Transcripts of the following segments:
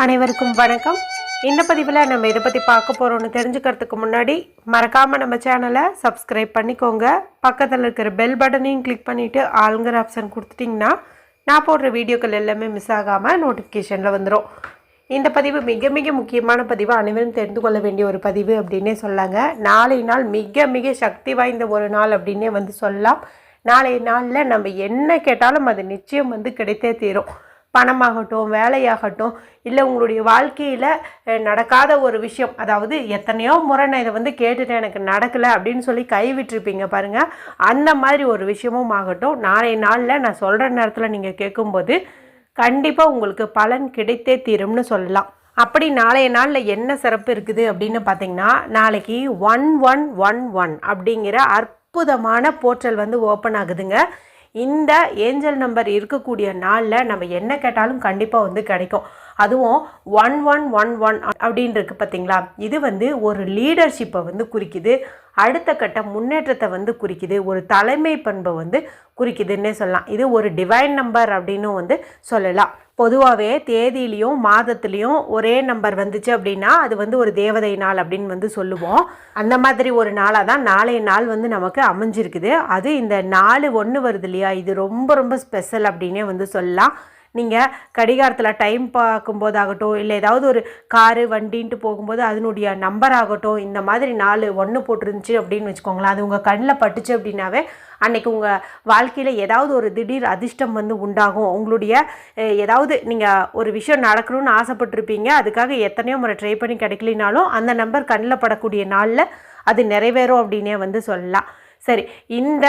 அனைவருக்கும் வணக்கம். இந்த பதிவில் நம்ம இதை பற்றி பார்க்க போகிறோம்னு தெரிஞ்சுக்கிறதுக்கு முன்னாடி மறக்காமல் நம்ம சேனலை சப்ஸ்கிரைப் பண்ணிக்கோங்க. பக்கத்தில் இருக்கிற பெல் பட்டனையும் கிளிக் பண்ணிவிட்டு ஆளுங்கிற ஆப்ஷன் கொடுத்துட்டிங்கன்னா நான் போடுற வீடியோக்கள் எல்லாமே மிஸ் ஆகாமல் நோட்டிஃபிகேஷனில் வந்துடும் இந்த பதிவு மிக மிக முக்கியமான பதிவு. அனைவரும் தெரிந்து கொள்ள வேண்டிய ஒரு பதிவு அப்படின்னே சொல்லாங்க. நாளை நாள் மிக மிக சக்தி வாய்ந்த ஒரு நாள் அப்படின்னே வந்து சொல்லலாம். நாளைய நாளில் நம்ம என்ன கேட்டாலும் அது நிச்சயம் வந்து கிடைத்தே தீரும். பணமாகட்டும் வேலையாகட்டும் இல்லை உங்களுடைய வாழ்க்கையில் நடக்காத ஒரு விஷயம் அதாவது எத்தனையோ முறை நான் இதை வந்து கேட்டுட்டேன் எனக்கு நடக்கலை அப்படின்னு சொல்லி கைவிட்டிருப்பீங்க பாருங்கள் அந்த மாதிரி ஒரு விஷயமும் ஆகட்டும். நாளைய நாளில் நான் சொல்கிற நேரத்தில் நீங்கள் கேட்கும்போது கண்டிப்பாக உங்களுக்கு பலன் கிடைத்தே தீரும்னு சொல்லலாம். அப்படி நாளைய நாளில் என்ன சிறப்பு இருக்குது அப்படின்னு பார்த்தீங்கன்னா நாளைக்கு ஒன் ஒன் ஒன் ஒன் அப்படிங்கிற அற்புதமான போர்ட்டல் வந்து ஓப்பன் ஆகுதுங்க. இந்த ஏஞ்சல் நம்பர் இருக்கக்கூடிய நாளில் நம்ம என்ன கேட்டாலும் கண்டிப்பாக வந்து கிடைக்கும். அதுவும் ஒன் ஒன் ஒன் ஒன் அப்படின்னு பார்த்தீங்களா இது வந்து ஒரு லீடர்ஷிப்பை வந்து குறிக்குது. அடுத்த கட்ட முன்னேற்றத்தை வந்து குறிக்குது. ஒரு தலைமை பண்பை வந்து குறிக்குதுன்னே சொல்லலாம். இது ஒரு டிவைன் நம்பர் அப்படின்னு வந்து சொல்லலாம். பொதுவாகவே தேதியிலையும் மாதத்துலேயும் ஒரே நம்பர் வந்துச்சு அப்படின்னா அது வந்து ஒரு தேவதை நாள் அப்படின்னு வந்து சொல்லுவோம். அந்த மாதிரி ஒரு நாளாக தான் நாளைய நாள் வந்து நமக்கு அமைஞ்சிருக்குது. அது இந்த நாலு ஒன்று வருது இல்லையா? இது ரொம்ப ரொம்ப ஸ்பெஷல் அப்படின்னே வந்து சொல்லலாம். நீங்கள் கடிகாரத்தில் டைம் பார்க்கும்போதாகட்டும் இல்லை ஏதாவது ஒரு காரு வண்டின்ட்டு போகும்போது அதனுடைய நம்பர் ஆகட்டும் இந்த மாதிரி நாலு ஒன்று போட்டிருந்துச்சு அப்படின்னு வச்சுக்கோங்களேன் அது உங்கள் கண்ணில் பட்டுச்சு அப்படின்னாவே அன்றைக்கி உங்கள் வாழ்க்கையில் ஏதாவது ஒரு திடீர் அதிர்ஷ்டம் வந்து உண்டாகும். உங்களுடைய ஏதாவது நீங்கள் ஒரு விஷயம் நடக்கணும்னு ஆசைப்பட்டிருப்பீங்க அதுக்காக எத்தனையோ முறை ட்ரை பண்ணி கிடைக்கலினாலும் அந்த நம்பர் கண்ணில் படக்கூடிய நாளில் அது நிறைவேறும் அப்படின்னே வந்து சொல்லலாம். சரி இந்த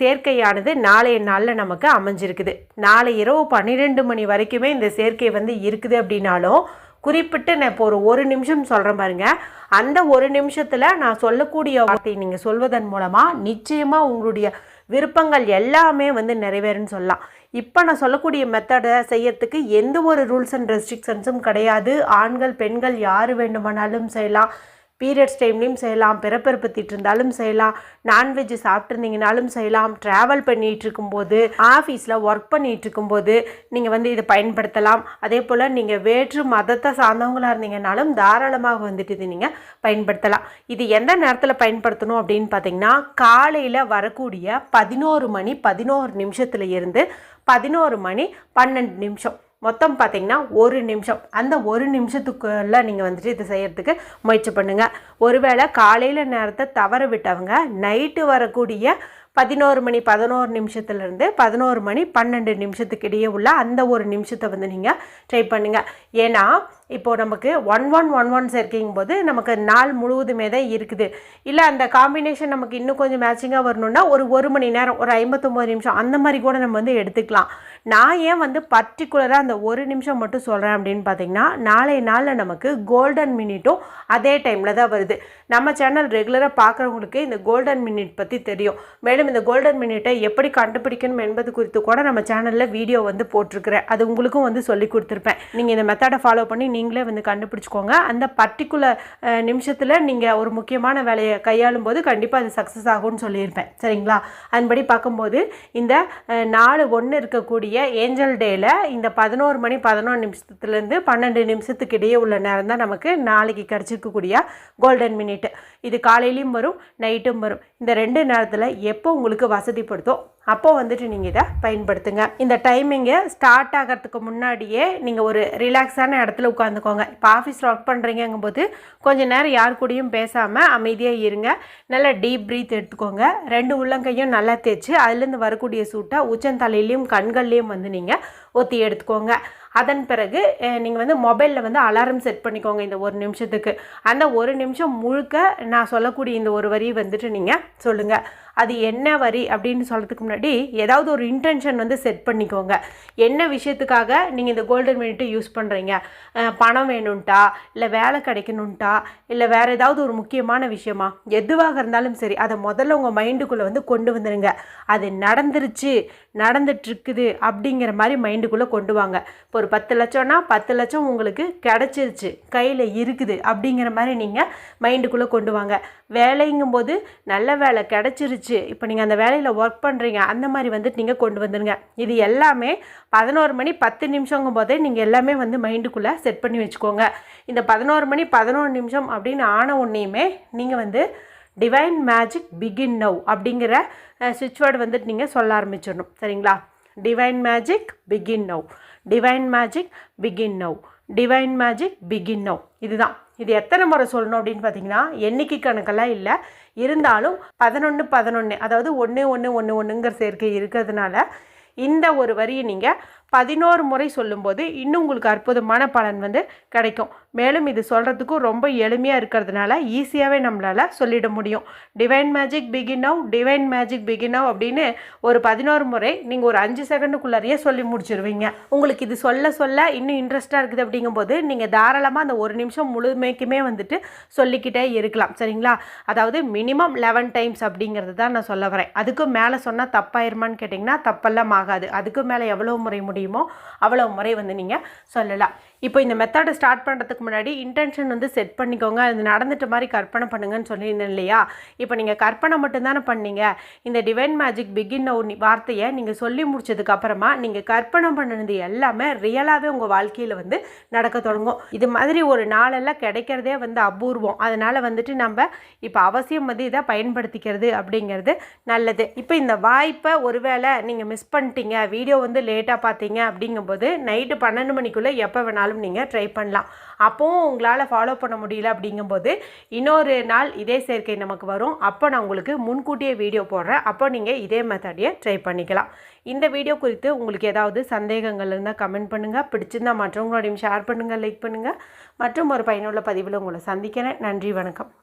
சேர்க்கையானது நாளைய நாளில் நமக்கு அமைஞ்சிருக்குது. நாளை இரவு பன்னிரெண்டு மணி வரைக்குமே இந்த சேர்க்கை வந்து இருக்குது அப்படின்னாலும் குறிப்பிட்டு நான் இப்போ ஒரு ஒரு நிமிஷம் சொல்கிறேன் பாருங்க. அந்த ஒரு நிமிஷத்தில் நான் சொல்லக்கூடிய வார்த்தை நீங்கள் சொல்வதன் மூலமாக நிச்சயமாக உங்களுடைய விருப்பங்கள் எல்லாமே வந்து நிறைவேறுன்னு சொல்லலாம். இப்போ நான் சொல்லக்கூடிய மெத்தடை செய்யறதுக்கு எந்த ஒரு ரூல்ஸ் அண்ட் ரெஸ்ட்ரிக்ஷன்ஸும் கிடையாது. ஆண்கள் பெண்கள் யார் வேண்டுமானாலும் செய்யலாம். பீரியட்ஸ் டைம்லேயும் செய்யலாம் பிறப்பிறப்பு இருந்தாலும் செய்யலாம் நான்வெஜ் சாப்பிட்ருந்தீங்கனாலும் செய்யலாம் ட்ராவல் பண்ணிகிட்டு இருக்கும்போது ஆஃபீஸில் ஒர்க் பண்ணிகிட்டு இருக்கும்போது நீங்கள் வந்து இதை பயன்படுத்தலாம். அதே போல் நீங்கள் வேற்று மதத்தை சார்ந்தவங்களாக இருந்தீங்கனாலும் தாராளமாக வந்துட்டு இது நீங்கள் பயன்படுத்தலாம். இது எந்த நேரத்தில் பயன்படுத்தணும் அப்படின்னு பார்த்தீங்கன்னா காலையில் வரக்கூடிய பதினோரு மணி பதினோரு நிமிஷத்துல இருந்து பதினோரு மணி பன்னெண்டு நிமிஷம். மொத்தம் பார்த்தீங்கன்னா ஒரு நிமிஷம். அந்த ஒரு நிமிஷத்துக்குள்ளே நீங்கள் வந்துட்டு இது செய்கிறதுக்கு முயற்சி பண்ணுங்கள் ஒருவேளை காலையில் நேரத்தை தவற விட்டவங்க நைட்டு வரக்கூடிய பதினோரு மணி பதினோரு நிமிஷத்துலேருந்து பதினோரு மணி பன்னெண்டு நிமிஷத்துக்கு இடையே உள்ள அந்த ஒரு நிமிஷத்தை வந்து நீங்கள் ட்ரை பண்ணுங்கள் ஏன்னா இப்போது நமக்கு one one one one checking போது நமக்கு நாள் முழுவதுமே தான் இருக்குது. இல்லை அந்த காம்பினேஷன் நமக்கு இன்னும் கொஞ்சம் மேட்சிங்காக வரணும்னா ஒரு ஒரு மணி நேரம் ஒரு ஐம்பத்தொம்போது நிமிஷம் அந்த மாதிரி கூட நம்ம வந்து எடுத்துக்கலாம். நான் ஏன் வந்து பர்டிகுலராக அந்த ஒரு நிமிஷம் மட்டும் சொல்கிறேன் அப்படின்னு பார்த்தீங்கன்னா நாளை நாளில் நமக்கு கோல்டன் மினிட்டும் அதே டைமில் தான் வருது. நம்ம சேனல் ரெகுலராக பார்க்குறவங்களுக்கு இந்த கோல்டன் மினிட் பற்றி தெரியும். மேலும் இந்த கோல்டன் மினிட்டை எப்படி கண்டுபிடிக்கணும் என்பது குறித்து கூட நம்ம சேனலில் வீடியோ வந்து போட்டிருக்கிறேன். அது உங்களுக்கும் வந்து சொல்லி கொடுத்துருப்பேன். நீங்கள் இந்த மெத்தடை ஃபாலோ பண்ணி நீங்களே வந்து கண்டுபிடிச்சிக்கோங்க. அந்த பர்டிகுலர் நிமிஷத்தில் நீங்கள் ஒரு முக்கியமான வேலையை கையாளும் போது கண்டிப்பாக அது சக்ஸஸ் ஆகும்னு சொல்லியிருப்பேன். சரிங்களா? அதன்படி பார்க்கும்போது இந்த நாலு ஒன்று இருக்கக்கூடிய ஏஞ்சல் டேயில் இந்த பதினோரு மணி பதினோரு நிமிஷத்துலேருந்து பன்னெண்டு நிமிஷத்துக்கு இடையே உள்ள நேரம் தான் நமக்கு நாளைக்கு கிடச்சிருக்கக்கூடிய கோல்டன் மினிட் இது காலையிலையும் வரும் நைட்டும் வரும். இந்த ரெண்டு நேரத்தில் எப்போ உங்களுக்கு வசதிப்படுத்தோ அப்போ வந்துட்டு நீங்கள் இதை பயன்படுத்துங்க. இந்த டைமிங்கு ஸ்டார்ட் ஆகிறதுக்கு முன்னாடியே நீங்கள் ஒரு ரிலாக்ஸான இடத்துல உட்காந்துக்கோங்க இப்போ ஆஃபீஸில் ஒர்க் பண்ணுறீங்கும்போது கொஞ்சம் நேரம் யார் கூடயும் பேசாமல் அமைதியாக இருங்க. நல்லா டீப் ப்ரீத் எடுத்துக்கோங்க. ரெண்டு உள்ளங்கையும் நல்லா தேய்ச்சி அதுலேருந்து வரக்கூடிய சூட்டை உச்சந்தலையிலையும் கண்கள்லேயும் வந்து நீங்கள் ஒத்தி எடுத்துக்கோங்க. அதன் பிறகு நீங்கள் வந்து மொபைலில் வந்து அலாரம் செட் பண்ணிக்கோங்க இந்த ஒரு நிமிஷத்துக்கு. அந்த ஒரு நிமிஷம் முழுக்க நான் சொல்லக்கூடிய இந்த ஒரு வரி வந்துட்டு நீங்கள் சொல்லுங்கள் அது என்ன வரி அப்படின்னு சொல்கிறதுக்கு முன்னாடி ஏதாவது ஒரு இன்டென்ஷன் வந்து செட் பண்ணிக்கோங்க. என்ன விஷயத்துக்காக நீங்கள் இந்த கோல்டன் மினிட்டை யூஸ் பண்ணுறீங்க பணம் வேணும்ட்டா? இல்லை வேலை கிடைக்கணுன்ட்டா இல்லை வேறு ஏதாவது ஒரு முக்கியமான விஷயமா? எதுவாக இருந்தாலும் சரி அதை முதல்ல உங்கள் மைண்டுக்குள்ளே வந்து கொண்டு வந்துடுங்க அது நடந்துருச்சு. நடந்துட்டுருக்குது அப்படிங்கிற மாதிரி மைண்டுக்குள்ளே கொண்டு வாங்க. இப்போ ஒரு பத்து லட்சம்னா பத்து லட்சம் உங்களுக்கு கிடச்சிருச்சு கையில் இருக்குது அப்படிங்கிற மாதிரி நீங்கள் மைண்டுக்குள்ளே கொண்டு வாங்க. வேலைங்கும்போது நல்ல வேலை கிடச்சிருச்சு இப்போ நீங்கள் அந்த வேலையில் ஒர்க் பண்ணுறீங்க அந்த மாதிரி வந்துட்டு நீங்கள் கொண்டு வந்துடுங்க இது எல்லாமே பதினோரு மணி பத்து நிமிஷங்கும் போதே நீங்கள் எல்லாமே வந்து மைண்டுக்குள்ளே செட் பண்ணி வச்சுக்கோங்க. இந்த பதினோரு மணி பதினோரு நிமிஷம் அப்படின்னு ஆன உடனேயுமே நீங்கள் வந்து டிவைன் மேஜிக் பிகின் நவ் அப்படிங்கிற சுவிட்ச் வேர்டு வந்துட்டு நீங்கள் சொல்ல ஆரம்பிச்சிடணும். சரிங்களா? Divine magic begin now divine magic begin now divine magic begin now இதுதான். இது எத்தனை முறை சொல்லணும் அப்படின்னு பார்த்தீங்கன்னா எண்ணிக்கை கணக்கெல்லாம் இல்லை. இருந்தாலும் பதினொன்று பதினொன்று அதாவது ஒன்று ஒன்று ஒன்று ஒன்றுங்கிற சேர்க்கை இருக்கிறதுனால இந்த ஒரு வரியை நீங்கள் பதினோரு முறை சொல்லும்போது இன்னும் உங்களுக்கு அற்புதமான பலன் வந்து கிடைக்கும். மேலும் இது சொல்கிறதுக்கும் ரொம்ப எளிமையாக இருக்கிறதுனால ஈஸியாகவே நம்மளால் சொல்லிட முடியும். Divine magic begin now divine magic begin now அப்படின்னு ஒரு பதினோரு முறை நீங்கள் ஒரு அஞ்சு செகண்டுக்குள்ளாரையே சொல்லி முடிச்சிருவீங்க. உங்களுக்கு இது சொல்ல சொல்ல இன்னும் இன்ட்ரெஸ்ட்டாக இருக்குது அப்படிங்கும்போது நீங்கள் தாராளமாக அந்த ஒரு நிமிஷம் முழுமைக்குமே வந்துட்டு சொல்லிக்கிட்டே இருக்கலாம். சரிங்களா? அதாவது மினிமம் லெவன் டைம்ஸ் அப்படிங்கிறது தான் நான் சொல்ல வரேன். அதுக்கும் மேலே சொன்னால் தப்பாயிருமான்னு கேட்டிங்கன்னா தப்பெல்லாம் ஆகாது. அதுக்கும் மேலே எவ்வளோ முறை முடியுமோ அவ்வளோ முறை வந்து நீங்கள் சொல்லலாம். இப்போ இந்த மெத்தடை ஸ்டார்ட் பண்ணுறதுக்கு முன்னாடி இன்டென்ஷன் வந்து செட் பண்ணிக்கோங்க. அது நடந்துட்ட மாதிரி கற்பனை பண்ணுங்கன்னு சொல்லியிருந்தேன் இல்லையா? இப்போ நீங்கள் கற்பனை மட்டும்தானே பண்ணீங்க. இந்த டிவைன் மேஜிக் பிகின் ஒரு வார்த்தையை நீங்கள் சொல்லி முடிச்சதுக்கப்புறமா நீங்கள் கற்பனை பண்ணினது எல்லாமே ரியலாகவே உங்கள் வாழ்க்கையில் வந்து நடக்க தொடங்கும். இது மாதிரி ஒரு நாளெல்லாம் கிடைக்கிறதே வந்து அபூர்வம். அதனால் வந்துட்டு நம்ம இப்போ அவசியம் வந்து இதை பயன்படுத்திக்கிறது அப்படிங்கிறது நல்லது. இப்போ இந்த வாய்ப்பை ஒருவேளை நீங்கள் மிஸ் பண்ணிட்டீங்க வீடியோ வந்து லேட்டாக பார்த்தீங்க அப்படிங்கும்போது நைட்டு பன்னெண்டு மணிக்குள்ளே எப்போ வேணாலும் நீங்கள் ட்ரை பண்ணலாம். அப்போவும் உங்களால் ஃபாலோ பண்ண முடியல அப்படிங்கும்போது இன்னொரு நாள் இதே சேர்க்கை நமக்கு வரும். அப்போ நான் உங்களுக்கு முன்கூட்டியே வீடியோ போடுறேன். அப்போ நீங்கள் இதே மெத்தடியை ட்ரை பண்ணிக்கலாம். இந்த வீடியோ குறித்து உங்களுக்கு ஏதாவது சந்தேகங்கள் இருந்தால் கமெண்ட் பண்ணுங்கள் பிடிச்சிருந்தா மற்றவங்களோடையும் ஷேர் பண்ணுங்கள் லைக் பண்ணுங்கள் மற்றும் ஒரு பயனுள்ள பதிவில் உங்களை சந்திக்கிறேன். நன்றி வணக்கம்.